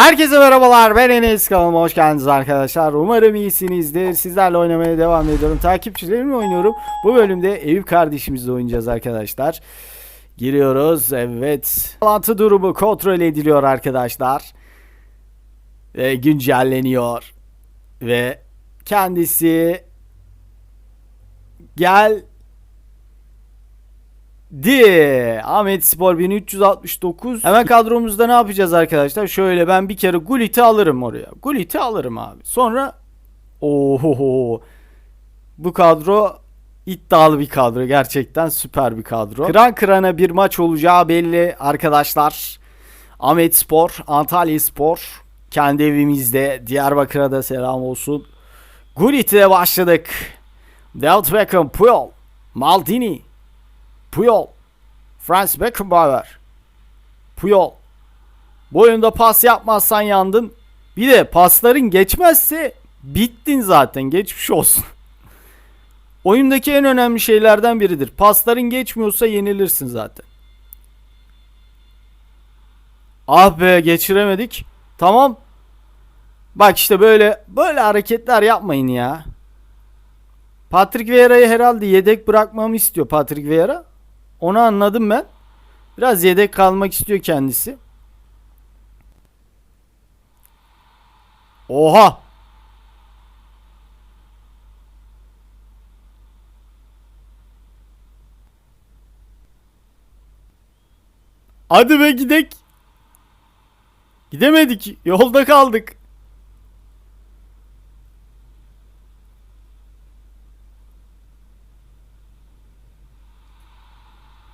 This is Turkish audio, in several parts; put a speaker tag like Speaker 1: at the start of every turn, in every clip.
Speaker 1: Herkese merhabalar ben Enes. Kanalıma hoş geldiniz arkadaşlar. Umarım iyisinizdir. Sizlerle oynamaya devam ediyorum. Takipçilerimle oynuyorum. Bu bölümde Eyüp kardeşimizle oynayacağız arkadaşlar. Giriyoruz evet. Bağlantı durumu kontrol ediliyor arkadaşlar. Ve güncelleniyor. Ve kendisi gel Di. Ahmet Spor 1369 Hemen kadromuzda ne yapacağız arkadaşlar? Şöyle ben bir kere Gullit'i alırım oraya. Gullit'i alırım abi. Sonra Oho Bu kadro iddialı bir kadro. Gerçekten süper bir kadro. Kıran kırana bir maç olacağı belli arkadaşlar. Ahmet Spor Antalya Spor. Kendi evimizde Diyarbakır'a da selam olsun. Gullit'e başladık. David Beckham Puyol Maldini Puyol. Franz Beckenbauer. Puyol. Bu oyunda pas yapmazsan yandın. Bir de pasların geçmezse bittin zaten. Geçmiş olsun. Oyundaki en önemli şeylerden biridir. Pasların geçmiyorsa yenilirsin zaten. Ah be geçiremedik. Tamam. Bak işte böyle böyle hareketler yapmayın ya. Patrick Vieira'yı herhalde yedek bırakmamı istiyor Patrick Vieira. Onu anladım ben. Biraz yedek kalmak istiyor kendisi. Oha! Hadi be gidek. Gidemedik. Yolda kaldık.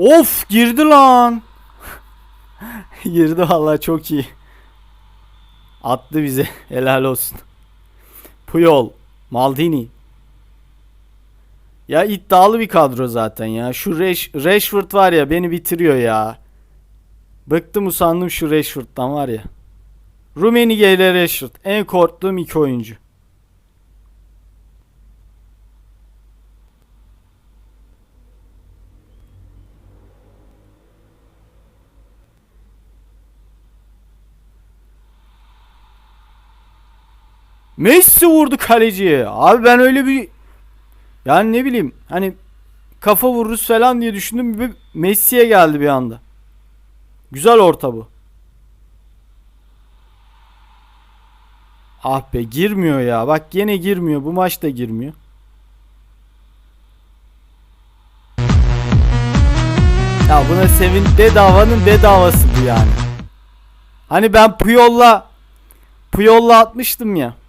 Speaker 1: Of girdi lan. girdi vallahi çok iyi. Attı bize. Helal olsun. Puyol, Maldini. Ya iddialı bir kadro zaten ya. Şu Rash, Rashford var ya beni bitiriyor ya. Bıktım usandım şu Rashford'dan var ya. Rumenige ile Rashford. En korktuğum iki oyuncu. Messi vurdu kaleciye. Abi ben öyle bir yani ne bileyim hani kafa vururuz falan diye düşündüm bir Messi'ye geldi bir anda. Güzel orta bu. Ah be girmiyor ya. Bak yine girmiyor. Bu maç da girmiyor. Ya buna sevin bedavanın bedavası bu yani. Hani ben Puyol'la Puyol'la atmıştım ya.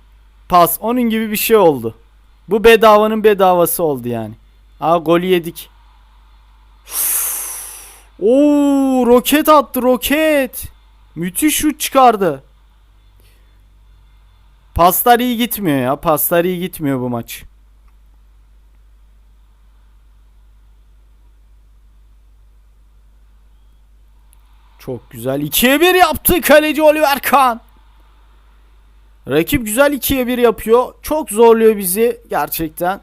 Speaker 1: Pas onun gibi bir şey oldu. Bu bedavanın bedavası oldu yani. Aa golü yedik. Oo roket attı roket. Müthiş şut çıkardı. Paslar iyi gitmiyor ya. Paslar iyi gitmiyor bu maç. Çok güzel. 2'ye 1 yaptı kaleci Oliver Kahn. Rakip güzel 2'ye 1 yapıyor. Çok zorluyor bizi gerçekten.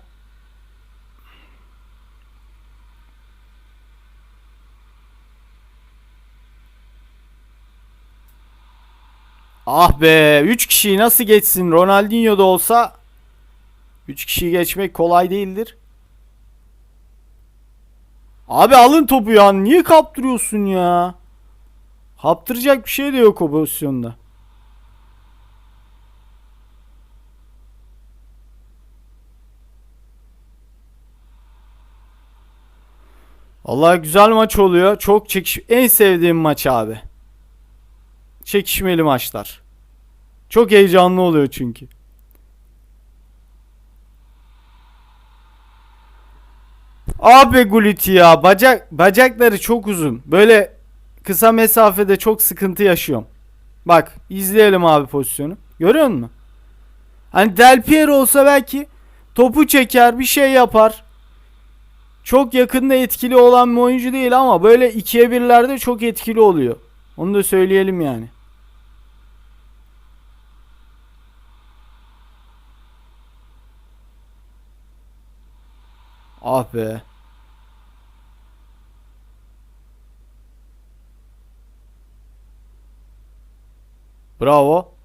Speaker 1: Ah be 3 kişiyi nasıl geçsin Ronaldinho da olsa 3 kişiyi geçmek kolay değildir. Abi alın topu ya niye kaptırıyorsun ya? Kaptıracak bir şey de yok o pozisyonda. Allah güzel maç oluyor. Çok çekiş en sevdiğim maç abi. Çekişmeli maçlar. Çok heyecanlı oluyor çünkü. Abi Gullit ya bacak bacakları çok uzun. Böyle kısa mesafede çok sıkıntı yaşıyorum. Bak izleyelim abi pozisyonu. Görüyor musun? Hani Del Piero olsa belki topu çeker bir şey yapar. Çok yakında etkili olan bir oyuncu değil ama böyle ikiye birlerde çok etkili oluyor. Onu da söyleyelim yani. Ah be. Bravo.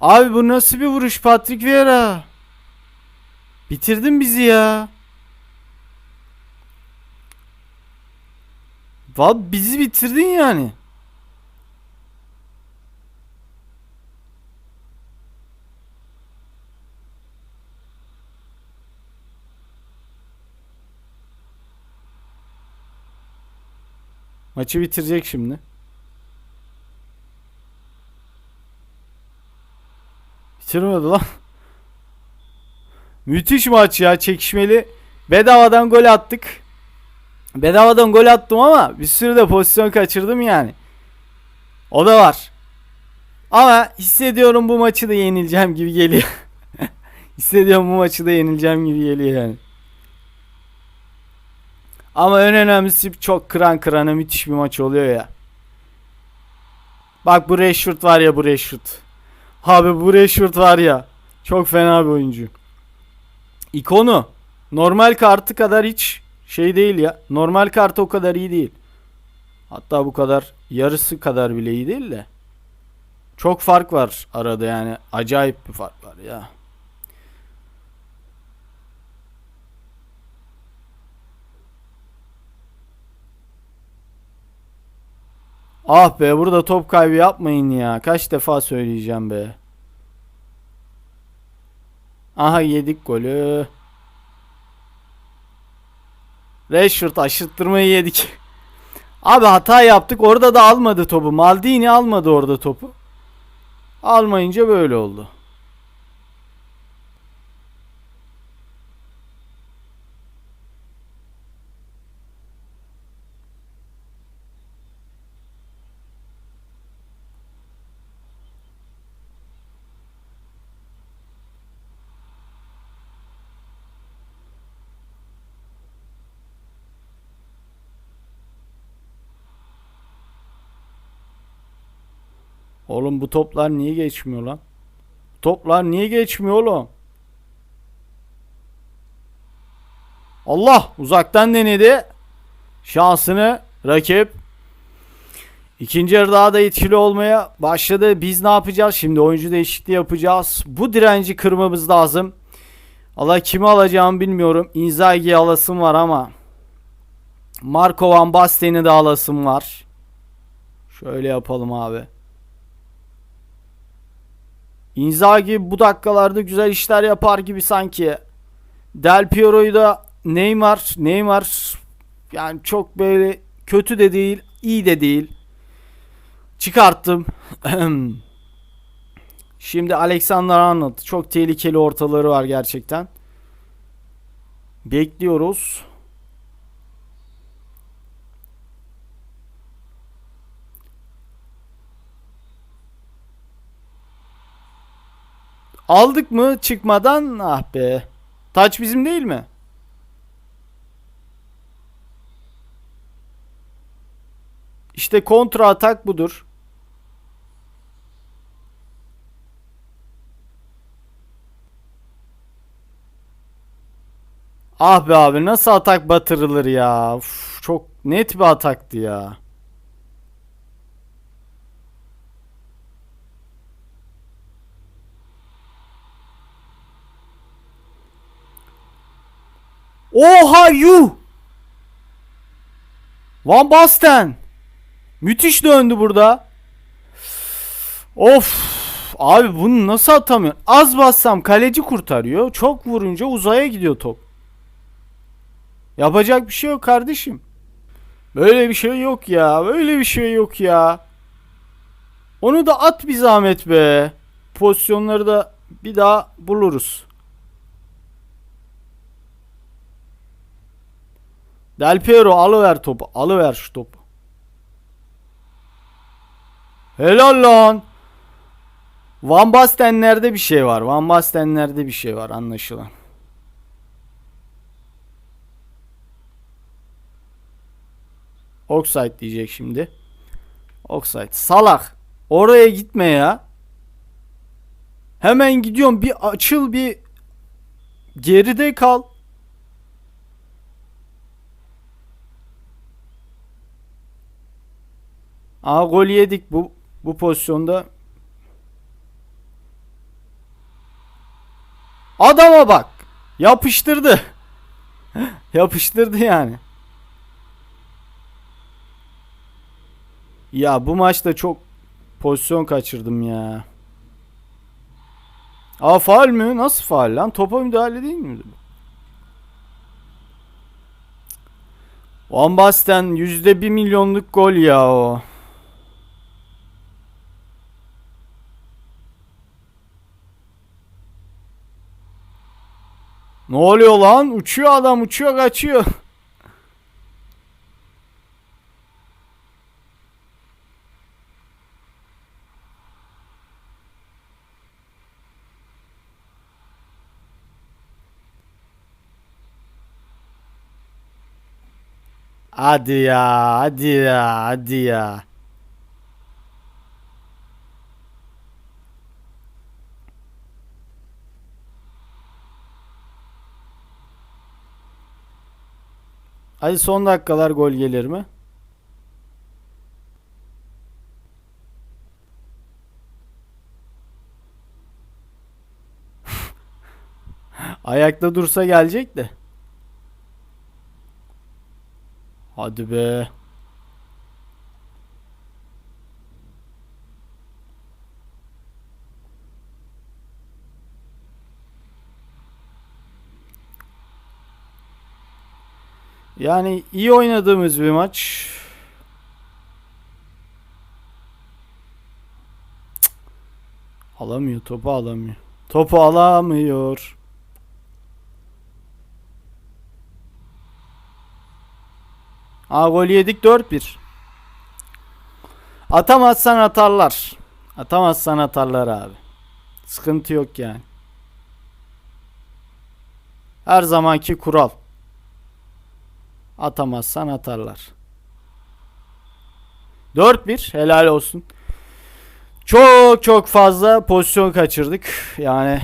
Speaker 1: Abi bu nasıl bir vuruş Patrick Vieira? Bitirdin bizi ya. Val bizi bitirdin yani. Maçı bitirecek şimdi. Bitirmedi lan. Müthiş maç ya çekişmeli. Bedavadan gol attık. Bedavadan gol attım ama bir sürü de pozisyon kaçırdım yani. O da var. Ama hissediyorum bu maçı da yenileceğim gibi geliyor. hissediyorum bu maçı da yenileceğim gibi geliyor yani. Ama en önemlisi çok kıran kırana müthiş bir maç oluyor ya. Bak bu Rashford var ya bu Rashford. Abi bu Rashford var ya. Çok fena bir oyuncu. İkonu. Normal kartı kadar hiç şey değil ya. Normal kartı o kadar iyi değil. Hatta bu kadar yarısı kadar bile iyi değil de. Çok fark var arada yani. Acayip bir fark var ya. Ah be burada top kaybı yapmayın ya. Kaç defa söyleyeceğim be. Aha yedik golü. Rashford aşırttırmayı yedik. Abi hata yaptık. Orada da almadı topu. Maldini almadı orada topu. Almayınca böyle oldu. Oğlum bu toplar niye geçmiyor lan? Toplar niye geçmiyor oğlum? Allah uzaktan denedi. Şansını rakip. İkinci yarı daha da etkili olmaya başladı. Biz ne yapacağız? Şimdi oyuncu değişikliği yapacağız. Bu direnci kırmamız lazım. Allah kimi alacağımı bilmiyorum. Inzaghi'yi alasım var ama Marco Van Basten'i de alasım var. Şöyle yapalım abi. Inzaghi bu dakikalarda güzel işler yapar gibi sanki. Del Piero'yu da Neymar, Neymar yani çok böyle kötü de değil, iyi de değil. Çıkarttım. Şimdi Alexander Arnold çok tehlikeli ortaları var gerçekten. Bekliyoruz. Aldık mı çıkmadan? Ah be. Taç bizim değil mi? İşte kontra atak budur. Ah be abi nasıl atak batırılır ya. Uf, çok net bir ataktı ya. Oha yu. Van Basten. Müthiş döndü burada. Of. Abi bunu nasıl atamıyor? Az bassam kaleci kurtarıyor. Çok vurunca uzaya gidiyor top. Yapacak bir şey yok kardeşim. Böyle bir şey yok ya. Böyle bir şey yok ya. Onu da at bir zahmet be. Pozisyonları da bir daha buluruz. Del Piero alıver topu. Alıver şu topu. Helal lan. Van Basten'lerde bir şey var. Van Basten'lerde bir şey var anlaşılan. Offside diyecek şimdi. Offside. Salak. Oraya gitme ya. Hemen gidiyorum. Bir açıl bir geride kal. Aa gol yedik bu bu pozisyonda. Adama bak. Yapıştırdı. Yapıştırdı yani. Ya bu maçta çok pozisyon kaçırdım ya. Aa faal mü? Nasıl faal lan? Topa müdahale değil mi? Van Basten yüzde bir milyonluk gol ya o. Ne oluyor lan? Uçuyor adam uçuyor kaçıyor. Hadi ya, hadi ya, hadi ya. Hadi son dakikalar gol gelir mi? Ayakta dursa gelecek de. Hadi be. Yani iyi oynadığımız bir maç. Cık. Alamıyor, topu alamıyor. Topu alamıyor. Aa gol yedik 4-1. Atamazsan atarlar. Atamazsan atarlar abi. Sıkıntı yok yani. Her zamanki kural. Atamazsan atarlar. 4-1 helal olsun. Çok çok fazla pozisyon kaçırdık. Yani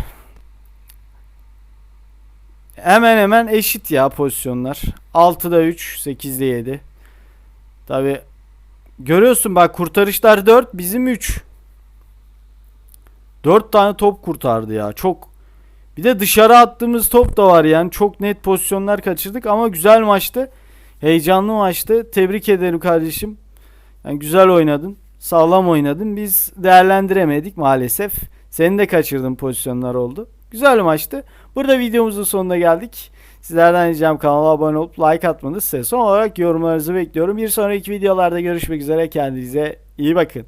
Speaker 1: hemen hemen eşit ya pozisyonlar. 6'da 3, 8'de 7. Tabi görüyorsun bak kurtarışlar 4, bizim 3. 4 tane top kurtardı ya. Çok bir de dışarı attığımız top da var yani. Çok net pozisyonlar kaçırdık ama güzel maçtı. Heyecanlı maçtı. Tebrik ederim kardeşim. Yani güzel oynadın. Sağlam oynadın. Biz değerlendiremedik maalesef. Senin de kaçırdığın pozisyonlar oldu. Güzel maçtı. Burada videomuzun sonuna geldik. Sizlerden ricam kanala abone olup like atmanız size. Son olarak yorumlarınızı bekliyorum. Bir sonraki videolarda görüşmek üzere. Kendinize iyi bakın.